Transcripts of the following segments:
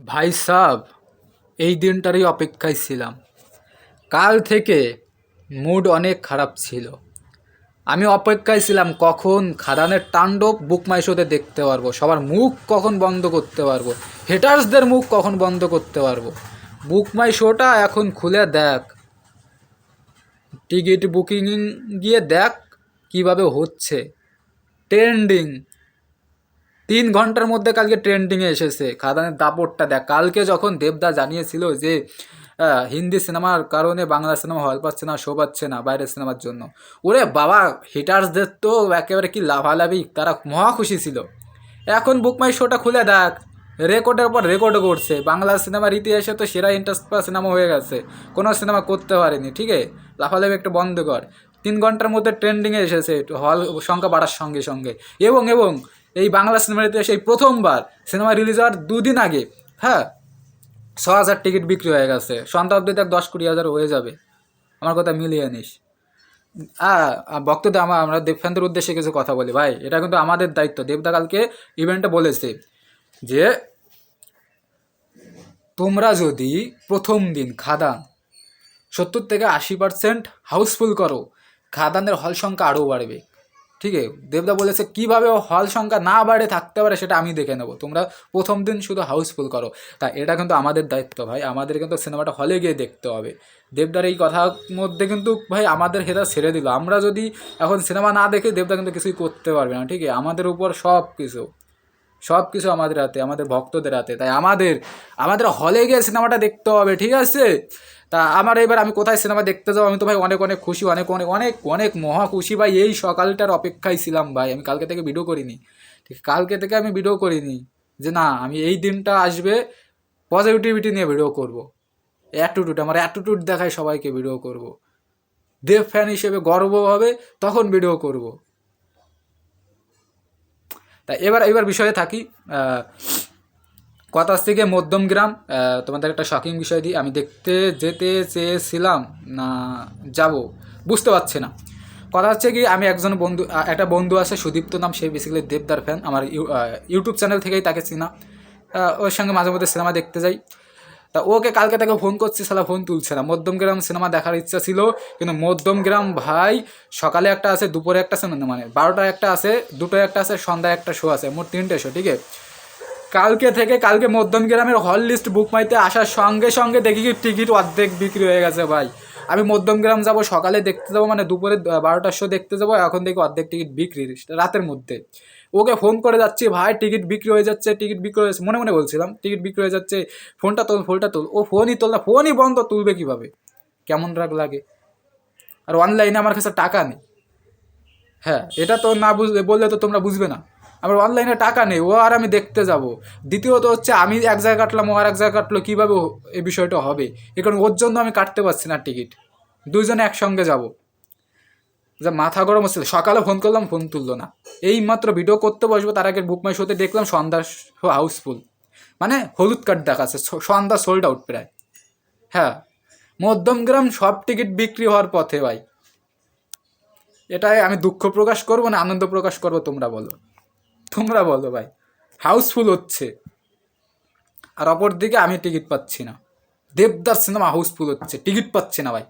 ভাই সাব, এই দিনটারই অপেক্ষায় ছিলাম। কাল থেকে মুড অনেক খারাপ ছিল। আমি অপেক্ষায় ছিলাম কখন খাদানের তাণ্ডব বুক মাই শোতে দেখতে পারব, সবার মুখ কখন বন্ধ করতে পারব হেটার্সদের মুখ কখন বন্ধ করতে পারব। বুক মাই শোটা এখন খুলে দেখ। টিকিট বুকিং গিয়ে দেখ কীভাবে হচ্ছে। ট্রেন্ডিং তিন ঘণ্টার মধ্যে কালকে ট্রেন্ডিংয়ে এসেছে। খাদানের দাপটটা দেখ, কালকে যখন দেবদা জানিয়েছিল যে হিন্দি সিনেমার কারণে বাংলা সিনেমা হল পাচ্ছে না শো পাচ্ছে না বাইরের সিনেমার জন্য, ওরে বাবা হিটার্সদের তো একেবারে কি লাভালাভি, তারা মহা খুশি ছিল। এখন বুকমাই শোটা খুলে দেখ রেকর্ডের পর রেকর্ড করছে বাংলা সিনেমার ইতিহাসে তো সেরা ইন্টারেস্ট পাওয়া সিনেমা হয়ে গেছে, কোনো সিনেমা করতে পারেনি, ঠিক আছে? লাফালাফি একটু বন্ধ কর। তিন ঘণ্টার মধ্যে ট্রেন্ডিংয়ে এসেছে হল সংখ্যা বাড়ার সঙ্গে সঙ্গে, এবং এবং এই বাংলা সিনেমার ইতিহাসে এই প্রথমবার সিনেমা রিলিজ হওয়ার দুদিন আগে হ্যাঁ ছ হাজার টিকিট বিক্রি হয়ে গেছে। সন্ধ্যা অব্দি দেখ দশ কুড়ি হাজার হয়ে যাবে। আমার কথা মিলিয়ে নিস। ভক্তদের আমার আমরা দেবফ্যানদের উদ্দেশ্যে কিছু কথা বলি। ভাই, এটা কিন্তু আমাদের দায়িত্ব। দেবদা কালকে ইভেন্টে বলেছে যে, তোমরা যদি প্রথম দিন খাদান সত্তর থেকে আশি পার্সেন্ট হাউসফুল করো, খাদানের হল সংখ্যা আরও বাড়বে। ঠিক আছে দেবদা বলেছে, কীভাবে হল সংখ্যা না বাড়ে থাকতে পারে সেটা আমি দেখে নেব। তোমরা প্রথম দিন শুধু হাউসফুল করো। তা এটা কিন্তু আমাদের দায়িত্ব ভাই, আমাদের কিন্তু সিনেমাটা হলে গিয়ে দেখতে হবে। দেবদার এই কথার মধ্যে কিন্তু ভাই আমাদের হেদা ছেড়ে দিল। আমরা যদি এখন সিনেমা না দেখে দেবদা কিন্তু কিছুই করতে পারবে না ঠিক আছে আমাদের উপর সব কিছু সব কিছু আমাদের হাতে, আমাদের ভক্তদের হাতে। তাই আমাদের আমাদের হলে গিয়ে সিনেমাটা দেখতে হবে, ঠিক আছে? তা আমার এবার আমি কোথায় সিনেমা দেখতে যাব? আমি তো ভাই অনেক অনেক খুশি, অনেক অনেক অনেক অনেক মহা খুশি ভাই। এই সকালটার অপেক্ষায় ছিলাম ভাই। আমি কালকে থেকে ভিডিও করিনি। ঠিক, কালকে থেকে আমি ভিডিও করিনি যে না, আমি এই দিনটা আসবে পজিটিভিটি নিয়ে ভিডিও করব। অ্যাটিটিউড আমার অ্যাটিটিউড দেখায় সবাইকে ভিডিও করব। দেব ফ্যান হিসেবে গর্ব হবে তখন ভিডিও করব। তা এবার এবার বিষয়ে থাকি। কথা থেকে মধ্যমগ্রাম আহ, তোমাদের একটা শকিং বিষয় দিই আমি দেখতে যেতে চেয়েছিলাম না যাব বুঝতে পারছি না। কথা হচ্ছে কি আমি একজন বন্ধু একটা বন্ধু আছে সুদীপ্ত নাম সে বেসিক্যালি দেবদার ফ্যান আমার ইউ- ইউটিউব চ্যানেল থেকেই তাকে চিনা। ওর সঙ্গে মাঝে মধ্যে সিনেমা দেখতে যাই। তা ওকে কালকে তাকে ফোন করছি সালা ফোন তুলছে না। মধ্যমগ্রাম সিনেমা দেখার ইচ্ছা ছিল কিন্তু মধ্যমগ্রাম ভাই সকালে একটা আছে দুপুরে একটা সিনেমা মানে বারোটায় একটা আছে দুটোয় একটা আছে সন্ধ্যায় একটা শো আছে মোট তিনটে শো ঠিক আছে? কালকে থেকে কালকে মধ্যমগ্রামের হল লিস্ট বুক মাইতে আসার সঙ্গে সঙ্গে দেখি কি টিকিট অর্ধেক বিক্রি হয়ে গেছে ভাই। আমি মধ্যমগ্রাম যাব, সকালে দেখতে যাব মানে দুপুরে বারোটার শো দেখতে যাব, এখন দেখি অর্ধেক টিকিট বিক্রি রাতের মধ্যে। ওকে ফোন করে যাচ্ছি, ভাই, টিকিট বিক্রি হয়ে যাচ্ছে, টিকিট বিক্রি হয়ে মনে মনে বলছিলাম, টিকিট বিক্রি হয়ে যাচ্ছে, ফোনটা তোল ফোনটা তোল। ও ফোনই তোল না ফোনই বন্ধ, তুলবে কীভাবে? কেমন রাগ লাগে। আর অনলাইনে আমার কাছে টাকা নেই। হ্যাঁ এটা তো না বুঝলে বললে তো তোমরা বুঝবে না। আমার অনলাইনে টাকা নেই, ও আর আমি দেখতে যাব। দ্বিতীয়ত হচ্ছে আমি এক জায়গায় কাটলাম, ও আর এক জায়গায় কাটলো, কীভাবে এই বিষয়টা হবে? এ ওর জন্য আমি কাটতে পারছি না টিকিট। দুইজনে একসঙ্গে যাব। যা মাথা গরম হচ্ছিল সকালে ফোন করলাম ফোন তুললো না। এই মাত্র ভিডিও করতে বসবো, তার আগে বুক মাই শোতে দেখলাম সন্ধ্যার শো হাউসফুল মানে হলুদ কার্ড দেখাচ্ছে সন্ধ্যা সোল্ড আউট প্রায়। হ্যাঁ মধ্যমগ্রাম সব টিকিট বিক্রি হওয়ার পথে ভাই। এটাই আমি দুঃখ প্রকাশ করব না আনন্দ প্রকাশ করব, তোমরা বলো। তোমরা বলো ভাই। হাউসফুল হচ্ছে। আর অপর দিকে আমি টিকিট পাচ্ছি না। দেবদার সিনেমা হাউসফুল হচ্ছে। টিকিট পাচ্ছি না ভাই।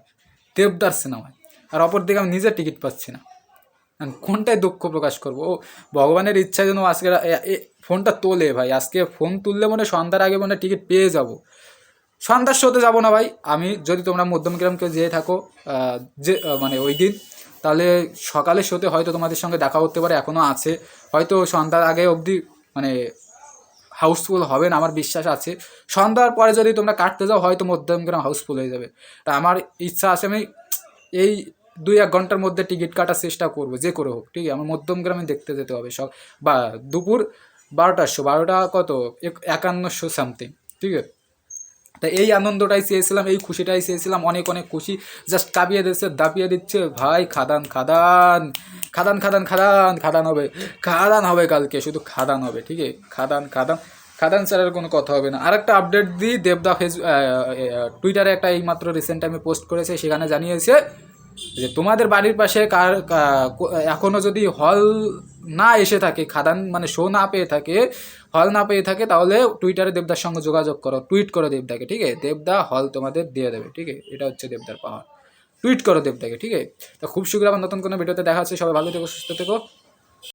দেবদার সিনেমায়। আর অপর দিকে আমি নিজে টিকিট পাচ্ছি না। কোনটায় দুঃখ প্রকাশ করব? ও, ভগবানের ইচ্ছা যেন আজকে ফোনটা তোলে ভাই। আজকে ফোন তুললে মনে সন্ধ্যার আগে মনে টিকিট পেয়ে যাব। সন্ধ্যার শোতে যাব না ভাই। আমি, যদি তোমরা মধ্যমগ্রামকে যেয়ে থাকো যে মানে ওই দিন তাহলে সকালে শোতে হয়তো তোমাদের সঙ্গে দেখা করতে পারে এখনও আছে। হয়তো সন্ধ্যার আগে অবধি মানে হাউসফুল হবে না, আমার বিশ্বাস আছে। সন্ধ্যার পরে যদি তোমরা কাটতে যাও, হয়তো মধ্যমগ্রাম হাউসফুল হয়ে যাবে। তা আমার ইচ্ছা আছে, আমি এই দুই এক ঘণ্টার মধ্যে টিকিট কাটার চেষ্টা করব, যে করে হোক, ঠিক আছে? আমার মধ্যমগ্রামে দেখতে যেতে হবে সব। বা, দুপুর বারোটার শো বারোটা কত? এক- একান্নশো সামথিং ঠিক আছে? তা এই আনন্দটাই চেয়েছিলাম, এই খুশিটাই চেয়েছিলাম, অনেক অনেক খুশি। জাস্ট কাঁপিয়ে দিচ্ছে, দাপিয়ে দিচ্ছে। ভাই, খাদান খাদান। খাদান খাদান খাদান খাদান হবে। খাদান হবে কালকে, শুধু খাদান হবে ঠিক আছে খাদান। খাদান খাদান স্যারের কোনো কথা হবে না। আরেকটা আপডেট দিই, দেবদা ফেস টুইটারে একটা এইমাত্র রিসেন্ট আমি পোস্ট করেছে, সেখানে জানিয়েছে যে তোমাদের বাড়ির পাশে কার এখনও যদি হল না এসে থাকে, খাদান মানে শো না পেয়ে থাকে হল না পেয়ে থাকে, তাহলে টুইটারে দেবদার সঙ্গে যোগাযোগ করো টুইট করো দেবদাকে, ঠিক আছে? দেবদা হল তোমাদের দিয়ে দেবে, ঠিক আছে? এটা হচ্ছে দেবদার পাওয়ার। টুইট করো দেবদাকে, ঠিক আছে? তো খুব শীঘ্র আবার নতুন কোনো ভিডিওতে দেখা হচ্ছে, সবাই ভালো থেকো, সুস্থ থেকো।